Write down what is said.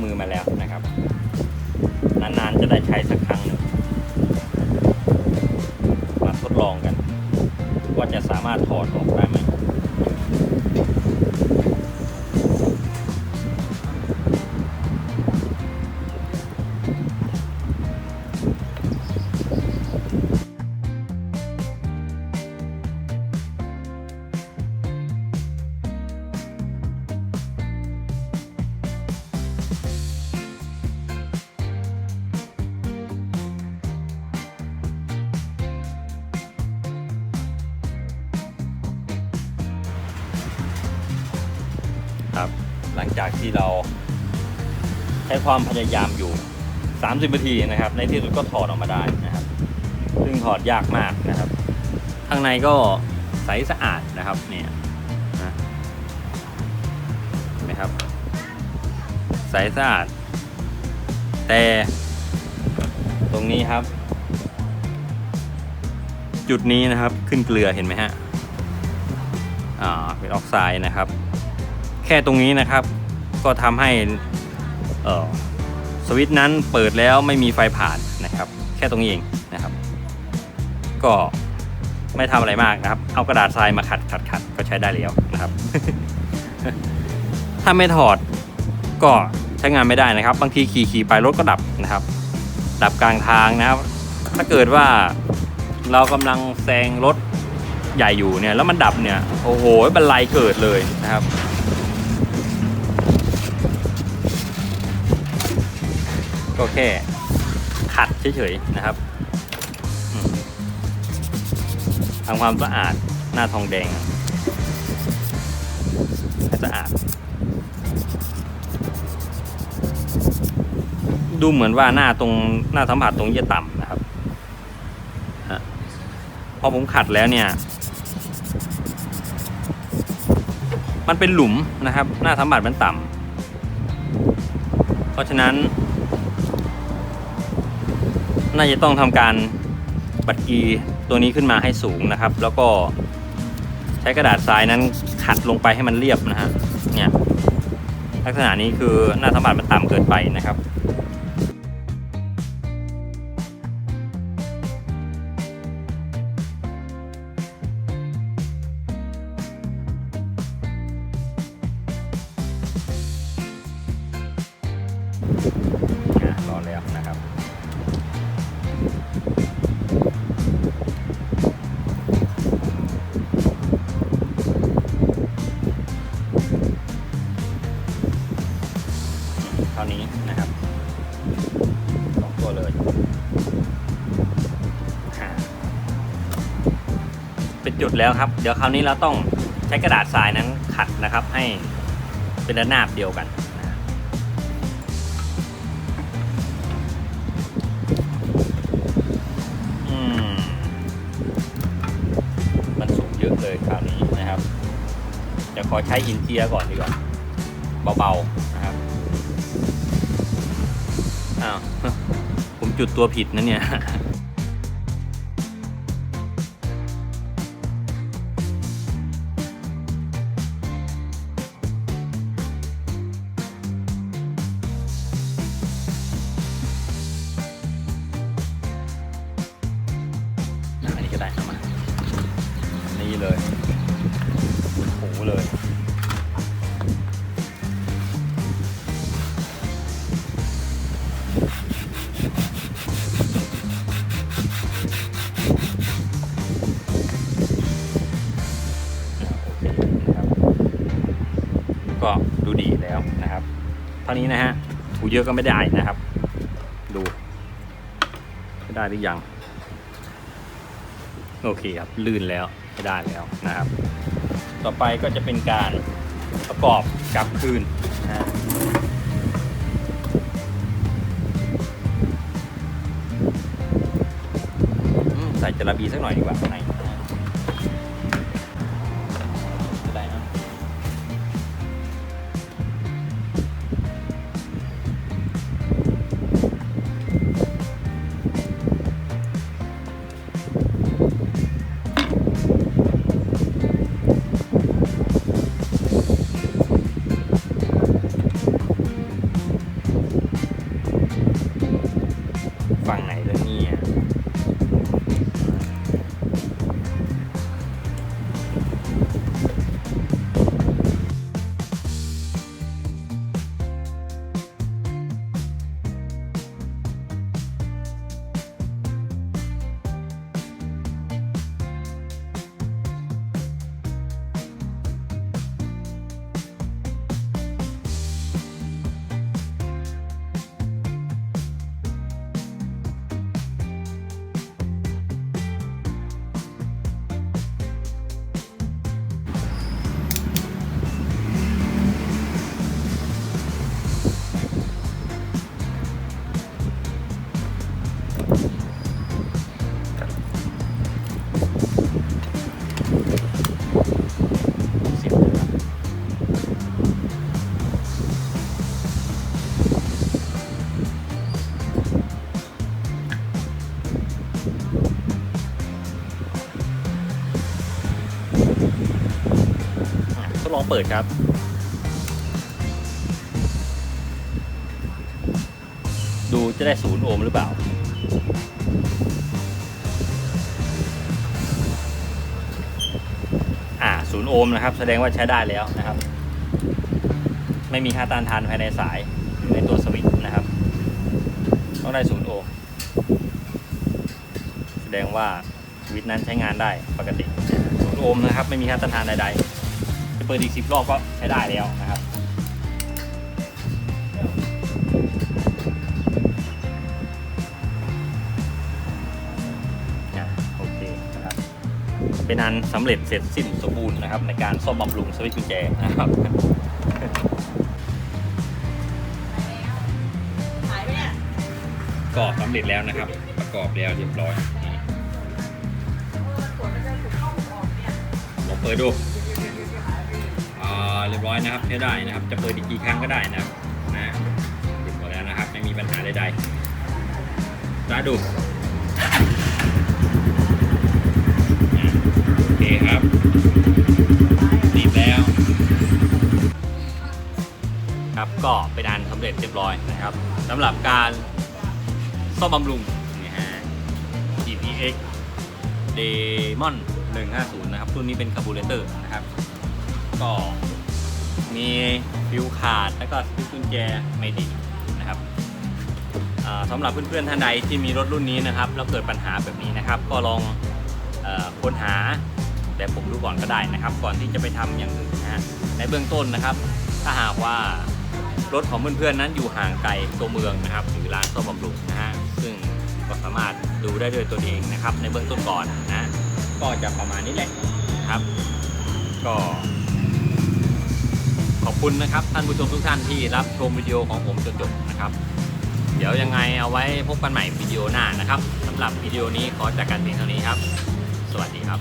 องมือมาแล้วนะครับนานๆจะได้ใช้สักครั้งหนึ่งมาทดลองกัน ว่าจะสามารถถอดออกได้ไหม หลังจากที่เรา ใช้ความพยายามอยู่ 30นาทีนะครับ ในที่สุดก็ถอดออกมาได้นะครับ ซึ่งถอดยากมากนะครับ ข้างในก็ใสสะอาดนะครับเนี่ยนะเห็นไหมครับ ใสสะอาด แต่ตรงนี้ครับ จุดนี้นะครับขึ้นเกลือเห็นไหมฮะอ่าเป็นออกไซด์นะครับ ค่ตรงนี้นะครับ ก็ทำให้สวิตช์นั้นเปิดแล้วไม่มีไฟผ่านนะครับ แค่ตรงนี้เองนะครับ ก็ไม่ทำอะไรมากนะครับ เอากระดาษทรายมาขัดขัดขัดก็ใช้ได้แล้วนะครับ ถ้าไม่ถอดก็ใช้งานไม่ได้นะครับ บางทีขี่ขี่ไปรถก็ดับนะครับ ดับกลางทางนะครับ ถ้าเกิดว่าเรากำลังแซงรถใหญ่อยู่เนี่ยแล้วมันดับเนี่ยโอ้โหบันไลเกิดเลยนะครับ ก็แค่ขัดเฉยๆนะครับทำความสะอาดหน้าทองแดงให้สะอาด ดูเหมือนว่าหน้าตรงหน้าสัมผัสตรงนี้จะต่ำนะครับพอผมขัดแล้วเนี่ย มันเป็นหลุมนะครับ หน้าสัมผัสมันต่ำเพราะฉะนั้น น่าจะต้องทำการบัดกีตัวนี้ขึ้นมาให้สูงนะครับ แล้วก็ใช้กระดาษทรายนั้นขัดลงไปให้มันเรียบนะฮะเนี่ยลักษณะนี้คือหน้าสัมผัสมันต่ำเกินไปนะครับ จุดแล้วครับ เดี๋ยวคราวนี้เราต้องใช้กระดาษทรายนั้นขัดนะครับ ให้เป็นระนาบเดียวกันมันสูงเยอะเลยคราวนี้นะครับ จะขอใช้หินเจียก่อนดีกว่าเบาๆนะครับอ้าวผมจุดตัวผิดนะเนี่ย เลย ก็ดูดีแล้วนะครับ เท่านี้นะฮะถูเยอะก็ไม่ได้นะครับ ดูไม่ได้หรือยัง โอเคครับ ลื่นแล้วไม่ได้แล้วนะครับ ต่อไปก็จะเป็นการประกอบกลับคืนนะฮะใส่จระบีสักหน่อยดีกว่าข้างใน ฝั่งไหนแล้วเนี่ย อะทดลองเปิดครับ ดูจะได้ศูนย์โอห์มหรือเปล่า อ่าศูนย์โอห์มนะครับ แสดงว่าใช้ได้แล้วนะครับ ไม่มีค่าต้านทานภายในสายในตัวสวิตช์นะครับ ต้องได้ศูนย์โอห์มแสดงว่าสวิตช์นั้นใช้งานได้ปกติศูนย์โอห์มนะครับ ไม่มีค่าต้านทานใดๆ ปิดอีกสิบรอบก็ใช้ได้แล้วนะครับอะโอเคนะครับ เป็นอันสำเร็จเสร็จสิ้นสมบูรณ์นะครับ ในการซ่อมบำรุงสวิตช์กุญแจนะครับหายไปเนี่ยก็สำเร็จแล้วนะครับ ประกอบแล้วเรียบร้อยนี่ขวดมันจะถูกเข้าถูกออกเนี่ยลองเปิดดูอ่า เรียบร้อยนะครับใช้ได้นะครับ จะเปิดอีกกี่ครั้งก็ได้นะครับนะเรียบร้อยแล้วนะครับ ไม่มีปัญหาใดๆได้ดูโอเคครับติดแล้ว ครับก็เป็นอันสำเร็จเรียบร้อยนะครับสำหรับการซ่อมบำรุงนี่ฮะ GPX Demon 150 นะครับ รุ่นนี้เป็นคาร์บูเรเตอร์นะครับ ก็ มีฟิวขาดแล้วก็สวิตช์กุญแจไม่ดีนะครับสำหรับเพื่อนๆท่านใดที่มีรถรุ่นนี้นะครับแล้วเกิดปัญหาแบบนี้นะครับ ก็ลองอค้นหาแบบผมดูก่อนก็ได้นะครับ ก่อนที่จะไปทำอย่างอื่นนะฮะในเบื้องต้นนะครับ ถ้าหากว่ารถของเพื่อนๆนั้นอยู่ห่างไกลตัวเมืองนะครับหรือร้านซ่อมบำรุงนะฮะซึ่งก็สามารถดูได้ด้วยตัวเองนะครับ ในเบื้องต้นก่อนนะก็จะประมาณนี้แหละนะครับ ก็ ขอบคุณนะครับท่านผู้ชมทุกท่านที่รับชมวิดีโอของผมจนจบนะครับเดี๋ยวยังไงเอาไว้พบกันใหม่วิดีโอหน้านะครับสำหรับวิดีโอนี้ขอจากกันเพียงเท่านี้ครับ สวัสดีครับ